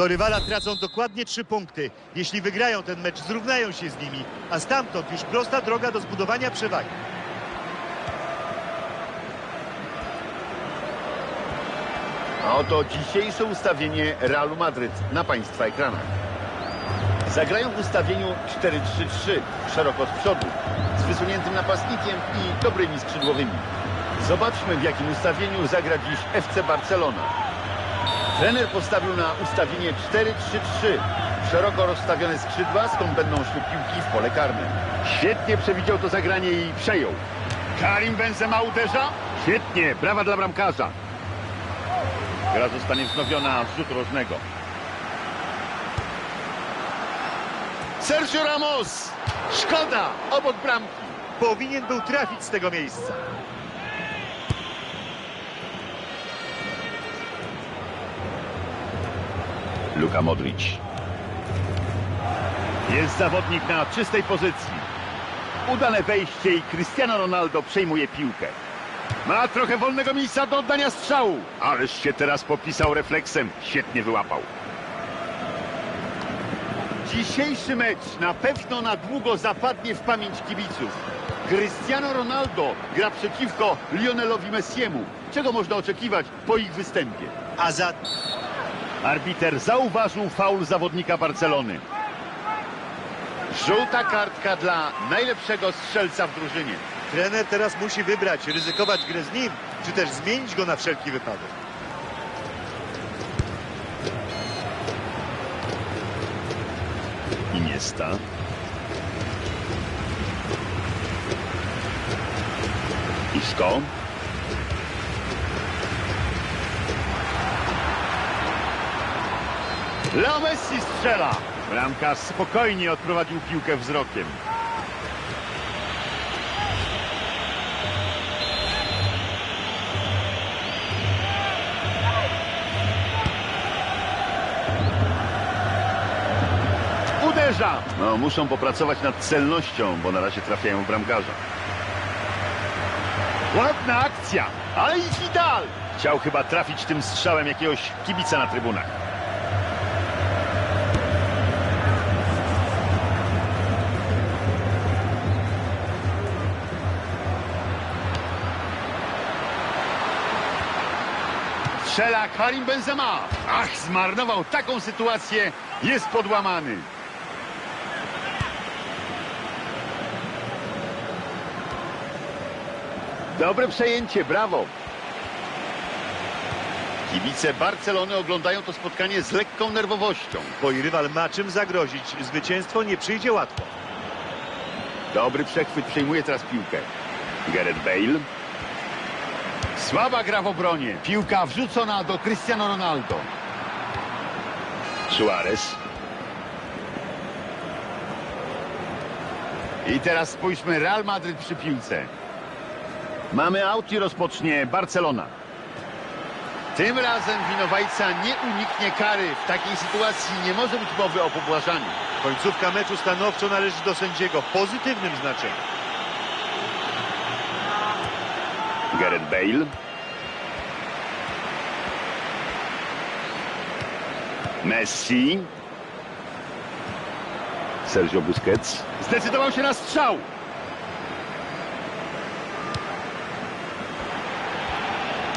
Do rywala tracą dokładnie trzy punkty. Jeśli wygrają ten mecz, zrównają się z nimi, a stamtąd już prosta droga do zbudowania przewagi. A oto dzisiejsze ustawienie Realu Madryt na Państwa ekranach. Zagrają w ustawieniu 4-3-3, szeroko z przodu, z wysuniętym napastnikiem i dobrymi skrzydłowymi. Zobaczmy w jakim ustawieniu zagra dziś FC Barcelona. Trener postawił na ustawienie 4-3-3. Szeroko rozstawione skrzydła, skąd będą szły piłki w pole karne. Świetnie przewidział to zagranie i przejął. Karim Benzema uderza? Świetnie, brawa dla bramkarza. Gra zostanie wznowiona z rożnego. Sergio Ramos! Szkoda! Obok bramki. Powinien był trafić z tego miejsca. Luka Modric. Jest zawodnik na czystej pozycji. Udane wejście i Cristiano Ronaldo przejmuje piłkę. Ma trochę wolnego miejsca do oddania strzału. Ależ się teraz popisał refleksem. Świetnie wyłapał. Dzisiejszy mecz na pewno na długo zapadnie w pamięć kibiców. Cristiano Ronaldo gra przeciwko Lionelowi Messiemu. Czego można oczekiwać po ich występie? A za Arbiter zauważył faul zawodnika Barcelony. Żółta kartka dla najlepszego strzelca w drużynie. trener teraz musi wybrać, ryzykować grę z nim, czy też zmienić go na wszelki wypadek. Iniesta. Isco. Leo Messi strzela. Bramkarz spokojnie odprowadził piłkę wzrokiem. Uderza! No, muszą popracować nad celnością, bo na razie trafiają w bramkarza. Ładna akcja, ale i Vidal! Chciał chyba trafić tym strzałem jakiegoś kibica na trybunach. Strzela Karim Benzema. Ach, zmarnował taką sytuację. Jest podłamany. Dobre przejęcie, brawo. Kibice Barcelony oglądają to spotkanie z lekką nerwowością. Bo i rywal ma czym zagrozić. Zwycięstwo nie przyjdzie łatwo. Dobry przechwyt, przejmuje teraz piłkę. Gareth Bale. Słaba gra w obronie. Piłka wrzucona do Cristiano Ronaldo. Suarez. I teraz spójrzmy, Real Madryt przy piłce. Mamy aut i rozpocznie Barcelona. Tym razem winowajca nie uniknie kary. W takiej sytuacji nie może być mowy o pobłażaniu. Końcówka meczu stanowczo należy do sędziego w pozytywnym znaczeniu. Gareth Bale. Messi. Sergio Busquets. Zdecydował się na strzał.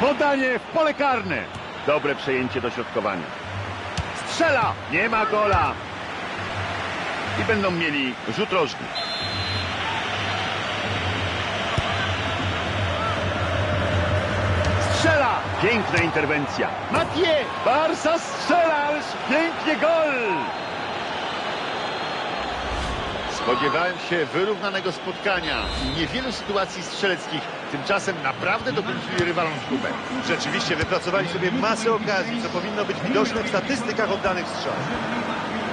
Podanie w pole karne. Dobre przejęcie dośrodkowania. Strzela. Nie ma gola. I będą mieli rzut rożny. Piękna interwencja. Mathieu! Barsa strzela, ależ pięknie gol! Spodziewałem się wyrównanego spotkania i niewielu sytuacji strzeleckich. Tymczasem naprawdę dokończyli rywalom szkubę. Rzeczywiście wypracowali sobie masę okazji, co powinno być widoczne w statystykach oddanych strzałów.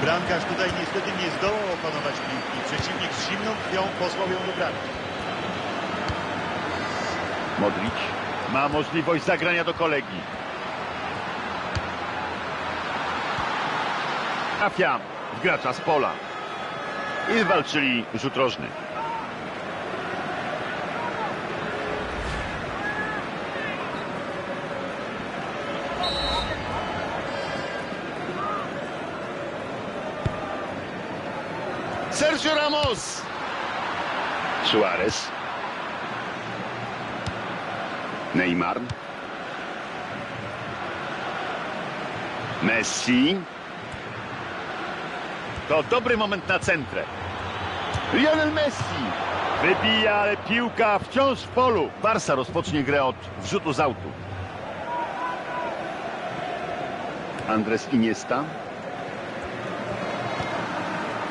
Bramkarz tutaj niestety nie zdołał opanować piłki. Przeciwnik z zimną krwią posłał ją do bramki. Modric ma możliwość zagrania do kolegi. Trafia w gracza z pola. I walczyli rzut rożny. Sergio Ramos. Suarez. Neymar. Messi. To dobry moment na centrę. Lionel Messi. Wybija, ale piłka wciąż w polu. Barsa rozpocznie grę od wrzutu z autu. Andres Iniesta.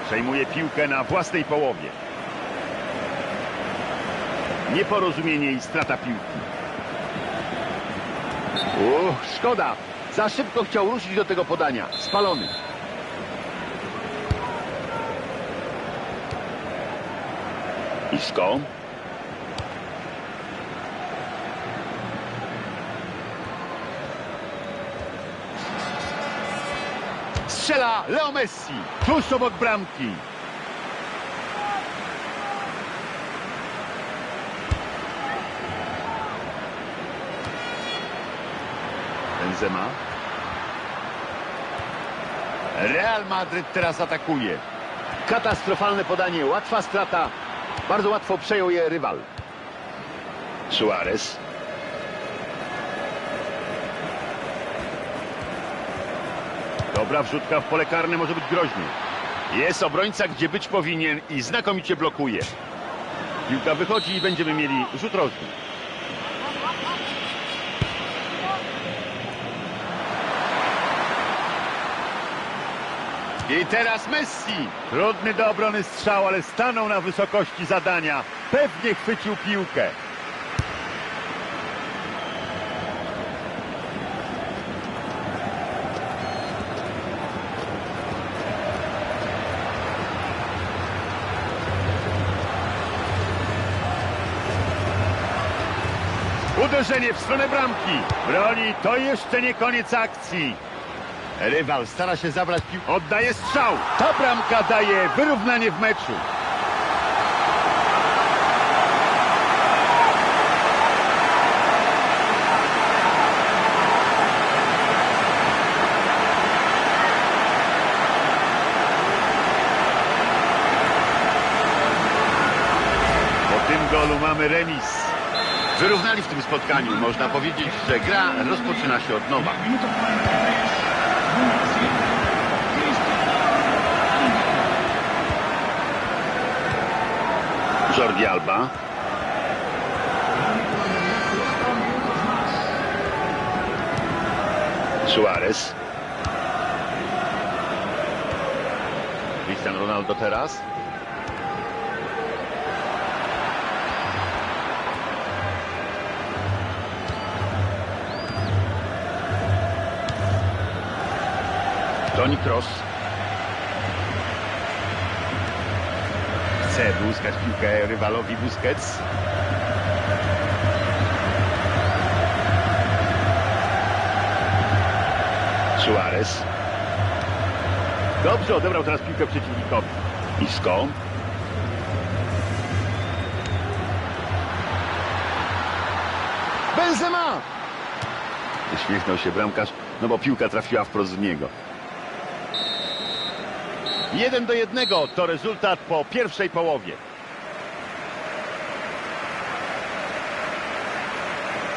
Przejmuje piłkę na własnej połowie. Nieporozumienie i strata piłki. Uch, szkoda. Za szybko chciał ruszyć do tego podania. Spalony. Isco. Strzela Leo Messi. Tuż obok bramki. Benzema. Real Madryt teraz atakuje. Katastrofalne podanie, łatwa strata. Bardzo łatwo przejął je rywal. Suarez. Dobra wrzutka w pole karne może być groźny. Jest obrońca, gdzie być powinien i znakomicie blokuje. Piłka wychodzi i będziemy mieli rzut rożny. I teraz Messi. Trudny do obrony strzał, ale stanął na wysokości zadania. Pewnie chwycił piłkę. Uderzenie w stronę bramki. Broni, to jeszcze nie koniec akcji. Rywal stara się zabrać piłkę. Oddaje strzał. Ta bramka daje wyrównanie w meczu. Po tym golu mamy remis. Wyrównali w tym spotkaniu. Można powiedzieć, że gra rozpoczyna się od nowa. Alba. Suarez. Cristiano Ronaldo teraz. Toni Kroos. Wyłuskać piłkę rywalowi Busquets. Suarez. Dobrze odebrał teraz piłkę przeciwnikowi. Isco. Benzema! Uśmiechnął się bramkarz, no bo piłka trafiła wprost w niego. Jeden do jednego to rezultat po pierwszej połowie.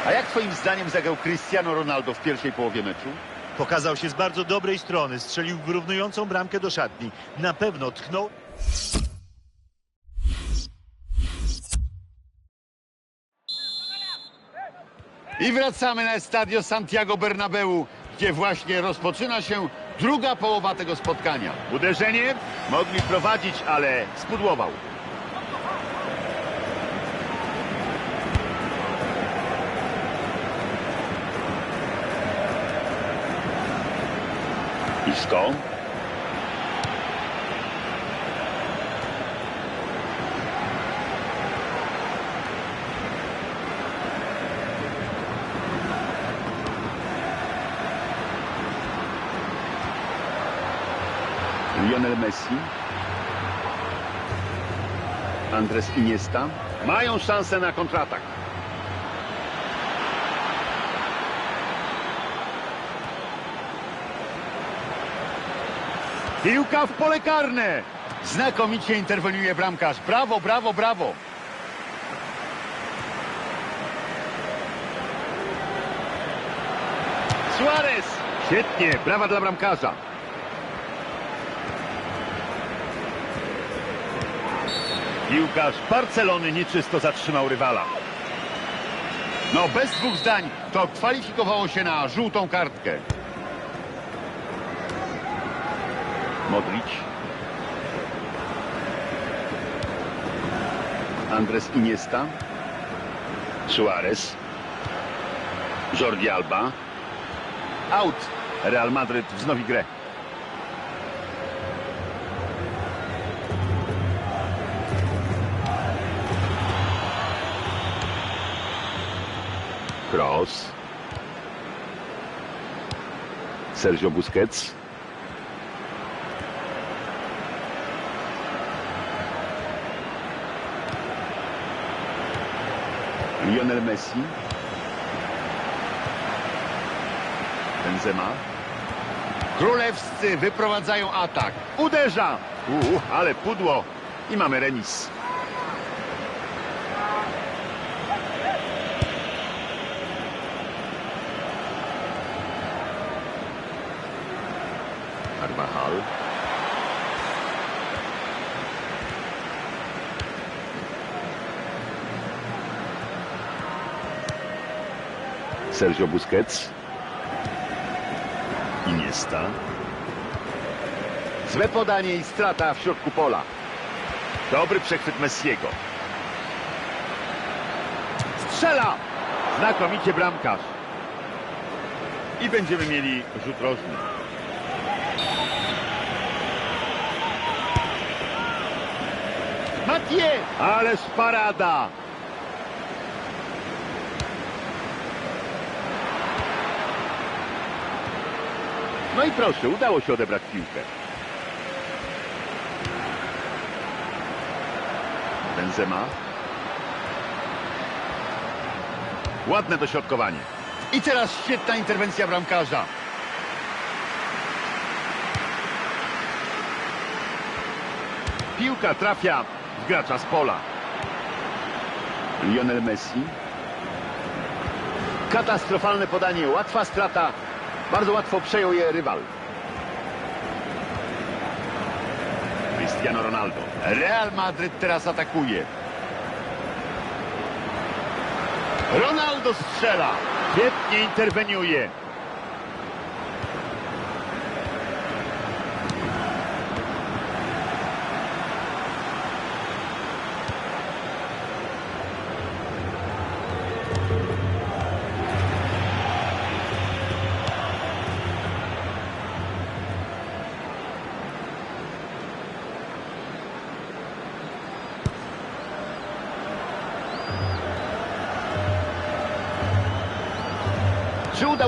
A jak twoim zdaniem zagrał Cristiano Ronaldo w pierwszej połowie meczu? Pokazał się z bardzo dobrej strony, strzelił wyrównującą bramkę do szatni. Na pewno tchnął... I wracamy na stadio Santiago Bernabeu, gdzie właśnie rozpoczyna się druga połowa tego spotkania. Uderzenie mogli prowadzić, ale spudłował. Isco. Lionel Messi. Andres Iniesta. Mają szansę na kontratak. Piłka w pole karne. Znakomicie interweniuje bramkarz. Brawo, brawo, brawo. Suarez. Świetnie, brawa dla bramkarza. Piłkarz Barcelony nieczysto zatrzymał rywala. No bez dwóch zdań to kwalifikowało się na żółtą kartkę. Modric. Andres Iniesta. Suarez. Jordi Alba. Out. Real Madryt wznowi grę. Cross. Sergio Busquets. Lionel Messi. Benzema. Królewscy wyprowadzają atak. Uderza! Uuu, ale pudło. I mamy remis. Carvajal. Sergio Busquets. Iniesta. Złe podanie i strata w środku pola. Dobry przechwyt Messiego. Strzela! Znakomicie bramkarz. I będziemy mieli rzut rożny. Mathieu! Ależ parada! No i proszę, udało się odebrać piłkę. Benzema. Ładne dośrodkowanie. I teraz świetna interwencja bramkarza. Piłka trafia w gracza z pola. Lionel Messi. Katastrofalne podanie, łatwa strata. Bardzo łatwo przejął je rywal. Cristiano Ronaldo. Real Madryt teraz atakuje. Ronaldo strzela. Świetnie interweniuje.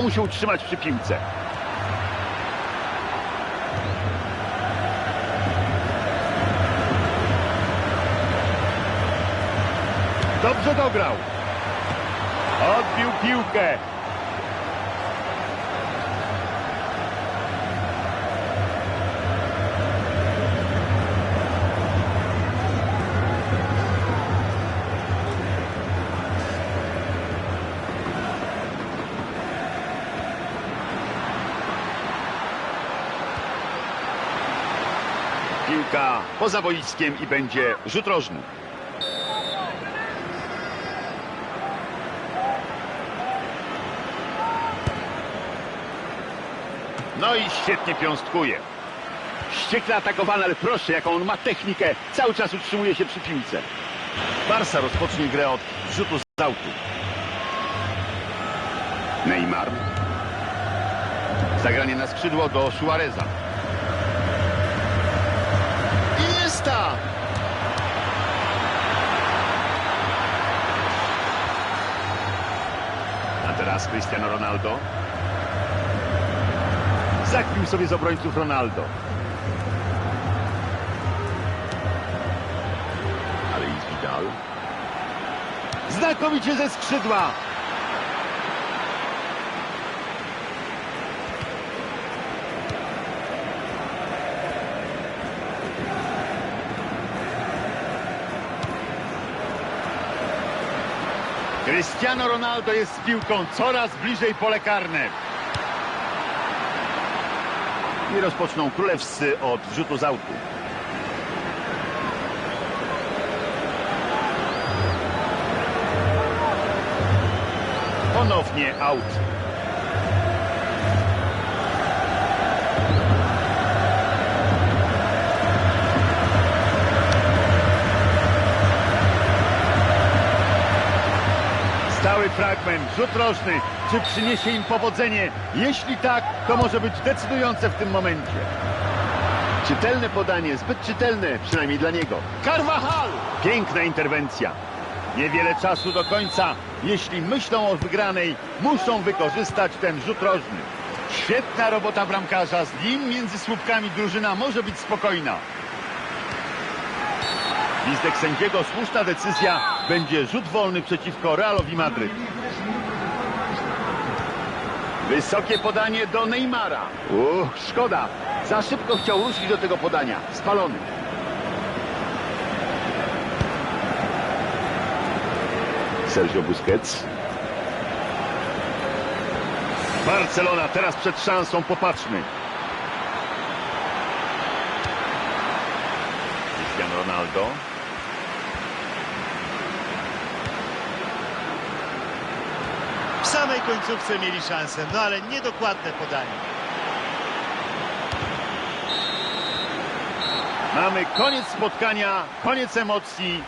Mu się utrzymać przy piłce? Dobrze dograł. Odbił piłkę. Poza boiskiem i będzie rzut rożny. No i świetnie piąstkuje. Ściekle atakowany, ale proszę, jaką on ma technikę. Cały czas utrzymuje się przy piłce. Barsa rozpocznie grę od rzutu z autu. Neymar. Zagranie na skrzydło do Suareza. Iniesta! A teraz Cristiano Ronaldo. Zakpił sobie z obrońców Ronaldo. Ale i Vidal. Znakomicie ze skrzydła. Cristiano Ronaldo jest z piłką coraz bliżej pole karne. I rozpoczną królewscy od rzutu z autu. Ponownie aut. Fragment, rzut rożny. Czy przyniesie im powodzenie? Jeśli tak, to może być decydujące w tym momencie. Czytelne podanie, zbyt czytelne, przynajmniej dla niego. Carvajal! Piękna interwencja. Niewiele czasu do końca. Jeśli myślą o wygranej, muszą wykorzystać ten rzut rożny. Świetna robota bramkarza. Z nim między słupkami drużyna może być spokojna. Gwizdek sędziego, słuszna decyzja. Będzie rzut wolny przeciwko Realowi Madryt. Wysokie podanie do Neymara. Uch, szkoda. Za szybko chciał ruszyć do tego podania. Spalony. Sergio Busquets. Barcelona teraz przed szansą, popatrzmy. Cristiano Ronaldo. W końcówce mieli szansę, no ale niedokładne podanie. Mamy koniec spotkania, koniec emocji.